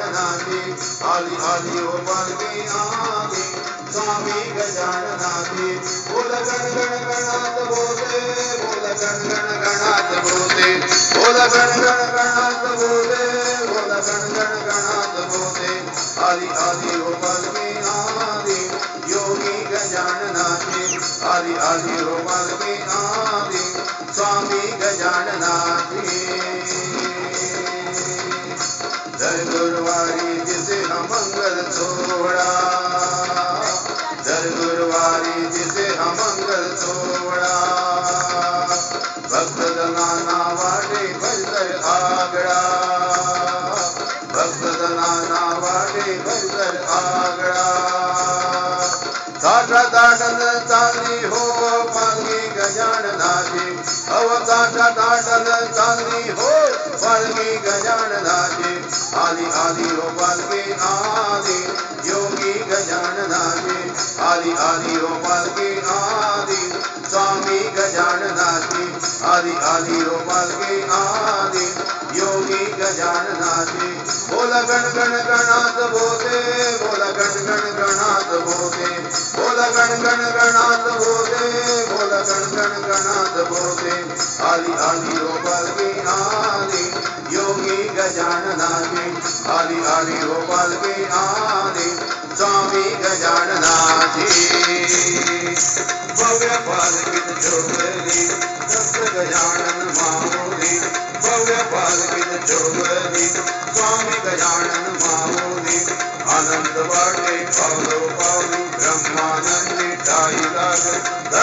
गजाननाची आली आली ओ आली स्वामी गजाननाची बोल गण गण गणात बोले बोल गण गण बोले बोल गण गण बोले बोल गण गण बोले आली आली ओ आली योगी गजाननाची आली आली ओ आली स्वामी गजाननाची गुरुवारी जिसे मंगल अव ताटा ताटन चांगली हो हो पालखी आली योगी गजाननाची आली आली हो पालखी आली स्वामी गजाननाची आली आली हो पालखी आली योगी गजाननाची बोल गण गण गणात बोले बोल गण गण गणात बोले बोल गण गण गणात बोले बोल गण गण गणात बोले आली आली हो पालखी आली योगी गजाननाची आली आली हो पालखी आली स्वामी गजाननाची भव्य पालखीत चोरली दत्त गजानन माऊली भव्य पालखीत चोरली स्वामी गजानन माऊली आनंद वाटे पावलो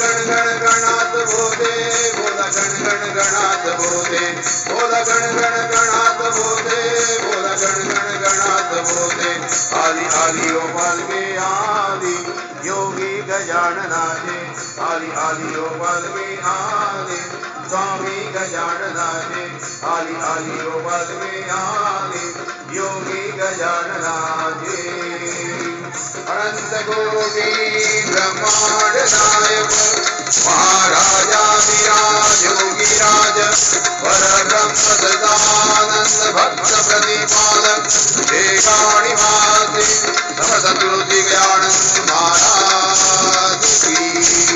गण गण गणात बोले बोल गण गण गणात बोले बोल गण गण गणात बोले बोल गण गण गणात बोले आली आली ओ पालवी आली योगी गजाननाचे आली आली ओ पालवी आली स्वामी गजाननाचे आली आली ओ पालवी आली योगी गजाननाचे अनंत कोटी ब्रह्मांड नायक